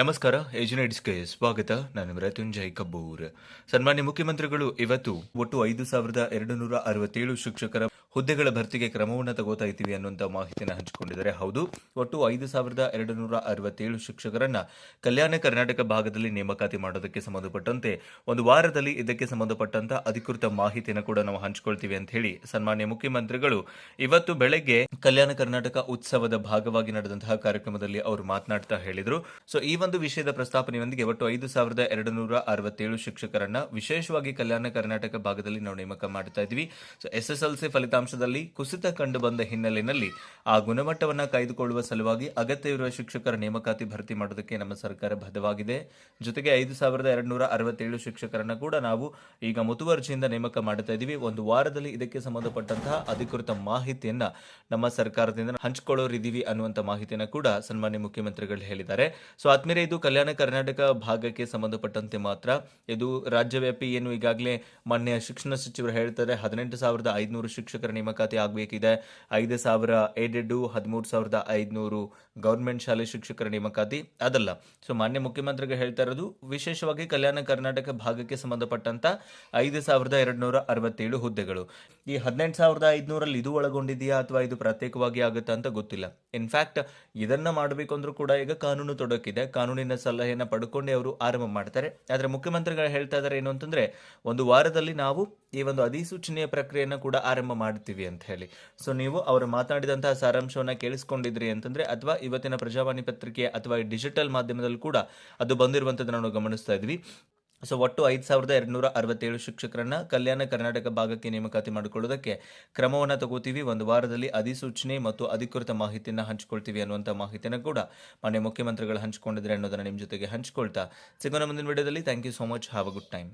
ನಮಸ್ಕಾರ ಏಜುನೈಡ್ಸ್ಗೆ ಸ್ವಾಗತ. ನಾನು ಮೃತ್ಯುಂಜಯ್ ಕಬ್ಬೂರ್. ಸನ್ಮಾನ್ಯ ಮುಖ್ಯಮಂತ್ರಿಗಳು, ಇವತ್ತು ಒಟ್ಟು ಐದು ಸಾವಿರದ ಎರಡು ನೂರ ಅರವತ್ತೇಳು ಶಿಕ್ಷಕರ ಹುದ್ದೆಗಳ ಭರ್ತಿಗೆ ಕ್ರಮವನ್ನು ತಗೋತಾ ಇದ್ದೀವಿ ಅನ್ನುವಂಥ ಮಾಹಿತಿನ ಹಂಚಿಕೊಂಡಿದ್ದಾರೆ. ಹೌದು, ಒಟ್ಟು ಐದು ಸಾವಿರದ ಎರಡು ನೂರ ಅರವತ್ತೇಳು ಶಿಕ್ಷಕರನ್ನ ಕಲ್ಯಾಣ ಕರ್ನಾಟಕ ಭಾಗದಲ್ಲಿ ನೇಮಕಾತಿ ಮಾಡೋದಕ್ಕೆ ಸಂಬಂಧಪಟ್ಟಂತೆ ಒಂದು ವಾರದಲ್ಲಿ ಇದಕ್ಕೆ ಸಂಬಂಧಪಟ್ಟಂತ ಅಧಿಕೃತ ಮಾಹಿತಿಯನ್ನು ಕೂಡ ನಾವು ಹಂಚಿಕೊಳ್ತೀವಿ ಅಂತ ಹೇಳಿ ಸನ್ಮಾನ್ಯ ಮುಖ್ಯಮಂತ್ರಿಗಳು ಇವತ್ತು ಬೆಳಗ್ಗೆ ಕಲ್ಯಾಣ ಕರ್ನಾಟಕ ಉತ್ಸವದ ಭಾಗವಾಗಿ ನಡೆದಂತಹ ಕಾರ್ಯಕ್ರಮದಲ್ಲಿ ಅವರು ಮಾತನಾಡ್ತಾ ಹೇಳಿದರು. ಸೊ ಈ ಒಂದು ವಿಷಯದ ಪ್ರಸ್ತಾಪನೆಯೊಂದಿಗೆ ಒಟ್ಟು ಐದು ಸಾವಿರದ ಎರಡು ನೂರ ಅರವತ್ತೇಳು ಶಿಕ್ಷಕರನ್ನ ವಿಶೇಷವಾಗಿ ಕಲ್ಯಾಣ ಕರ್ನಾಟಕ ಭಾಗದಲ್ಲಿ ನಾವು ನೇಮಕ ಮಾಡ್ತಾ ಇದ್ವಿ so S S L C ಫಲಿತಾಂಶದಲ್ಲಿ ಕುಸಿತ ಕಂಡು ಬಂದ ಹಿನ್ನೆಲೆಯಲ್ಲಿ ಆ ಗುಣಮಟ್ಟವನ್ನ ಕಾಯ್ದುಕೊಳ್ಳುವ ಸಲುವಾಗಿ ಅಗತ್ಯವಿರುವ ಶಿಕ್ಷಕರ ನೇಮಕಾತಿ ಭರ್ತಿ ಮಾಡೋದಕ್ಕೆ ನಮ್ಮ ಸರ್ಕಾರ ಬದ್ಧವಾಗಿದೆ. ಜೊತೆಗೆ ಐದು ಸಾವಿರದ ಎರಡು ನೂರ ಅರವತ್ತೇಳು ಶಿಕ್ಷಕರನ್ನ ಕೂಡ ನಾವು ಈಗ ಮುತುವರ್ಜಿಯಿಂದ ನೇಮಕ ಮಾಡ್ತಾ ಇದ್ದೀವಿ ಒಂದು ವಾರದಲ್ಲಿ ಇದಕ್ಕೆ ಸಂಬಂಧಪಟ್ಟಂತಹ ಅಧಿಕೃತ ಮಾಹಿತಿಯನ್ನ ನಮ್ಮ ಸರ್ಕಾರದಿಂದ ಹಂಚಿಕೊಳ್ಳೋರಿದ್ದೀವಿ ಅನ್ನುವಂಥ ಮಾಹಿತಿಯನ್ನು ಕೂಡ ಸನ್ಮಾನ್ಯ ಮುಖ್ಯಮಂತ್ರಿಗಳು ಹೇಳಿದ್ದಾರೆ. ಸೊ ಆದ್ಮೇಲೆ ಇದು ಕಲ್ಯಾಣ ಕರ್ನಾಟಕ ಭಾಗಕ್ಕೆ ಸಂಬಂಧಪಟ್ಟಂತೆ ಮಾತ್ರ. ಇದು ರಾಜ್ಯವ್ಯಾಪಿ ಏನು ಈಗಾಗಲೇ ಮಾನ್ಯ ಶಿಕ್ಷಣ ಸಚಿವರು ಹೇಳ್ತಾರೆ, ಹದಿನೆಂಟು ಸಾವಿರದ ಐದುನೂರು ಶಿಕ್ಷಕರ ನೇಮಕಾತಿ ಆಗಬೇಕಿದೆ. ಐದು ಸಾವಿರ ಏಡೆಡು, ಹದಿಮೂರು ಸಾವಿರದ ಐದುನೂರು ಗೌರ್ಮೆಂಟ್ ಶಾಲೆ ಶಿಕ್ಷಕರ ನೇಮಕಾತಿ ಅದಲ್ಲ. ಸೊ, ಮಾನ್ಯ ಮುಖ್ಯಮಂತ್ರಿಗಳು ಹೇಳ್ತಾ ಇರೋದು, ವಿಶೇಷವಾಗಿ ಕಲ್ಯಾಣ ಕರ್ನಾಟಕ ಭಾಗಕ್ಕೆ ಸಂಬಂಧಪಟ್ಟಂತ ಐದು ಸಾವಿರದ ಎರಡು ನೂರ ಅರವತ್ತೇಳು ಹುದ್ದೆಗಳು. ಈ ಹದಿನೆಂಟು ಸಾವಿರದ ಐದುನೂರಲ್ಲಿ ಇದು ಒಳಗೊಂಡಿದೆಯಾ ಅಥವಾ ಇದು ಪ್ರತ್ಯೇಕವಾಗಿ ಆಗುತ್ತಾ ಅಂತ ಗೊತ್ತಿಲ್ಲ. ಇನ್ಫ್ಯಾಕ್ಟ್ ಇದನ್ನ ಮಾಡಬೇಕು ಅಂದ್ರೂ ಕೂಡ ಈಗ ಕಾನೂನು ತೊಡಕಿದೆ. ಕಾನೂನಿನ ಸಲಹೆಯನ್ನ ಪಡ್ಕೊಂಡೇ ಅವರು ಆರಂಭ ಮಾಡ್ತಾರೆ. ಆದರೆ ಮುಖ್ಯಮಂತ್ರಿಗಳು ಹೇಳ್ತಾ ಇದ್ದಾರೆ ಏನು ಅಂತಂದ್ರೆ, ಒಂದು ವಾರದಲ್ಲಿ ನಾವು ಈ ಒಂದು ಅಧಿಸೂಚನೆಯ ಪ್ರಕ್ರಿಯೆಯನ್ನು ಕೂಡ ಆರಂಭ ಮಾಡ್ತೀವಿ ಅಂತ ಹೇಳಿ. ಸೊ ನೀವು ಅವರು ಮಾತನಾಡಿದಂತಹ ಸಾರಾಂಶವನ್ನು ಕೇಳಿಸ್ಕೊಂಡಿದ್ರಿ ಅಂತಂದ್ರೆ, ಅಥವಾ ಇವತ್ತಿನ ಪ್ರಜಾವಾಣಿ ಪತ್ರಿಕೆ ಅಥವಾ ಡಿಜಿಟಲ್ ಮಾಧ್ಯಮದಲ್ಲಿ ಕೂಡ ಅದು ಬಂದಿರುವಂಥದ್ದು ನಾವು ಗಮನಿಸ್ತಾ ಇದ್ವಿ. ಸೊ ಒಟ್ಟು ಐದು ಸಾವಿರದ ಎರಡುನೂರ ಅರವತ್ತೇಳು ಶಿಕ್ಷಕರನ್ನ ಕಲ್ಯಾಣ ಕರ್ನಾಟಕ ಭಾಗಕ್ಕೆ ನೇಮಕಾತಿ ಮಾಡಿಕೊಳ್ಳೋದಕ್ಕೆ ಕ್ರಮವನ್ನು ತಗೋತೀವಿ. ಒಂದು ವಾರದಲ್ಲಿ ಅಧಿಸೂಚನೆ ಮತ್ತು ಅಧಿಕೃತ ಮಾಹಿತಿಯನ್ನು ಹಂಚಿಕೊಳ್ತೀವಿ ಅನ್ನುವಂಥ ಮಾಹಿತಿಯನ್ನು ಕೂಡ ಮಾನ್ಯ ಮುಖ್ಯಮಂತ್ರಿಗಳು ಹಂಚಿಕೊಂಡಿದ್ದಾರೆ ಅನ್ನೋದನ್ನು ನಿಮ್ಮ ಜೊತೆಗೆ ಹಂಚಿಕೊಳ್ತಾ ಸಿಗೋಣ ಮುಂದಿನ ವಿಡಿಯೋದಲ್ಲಿ. Thank you so much have a good time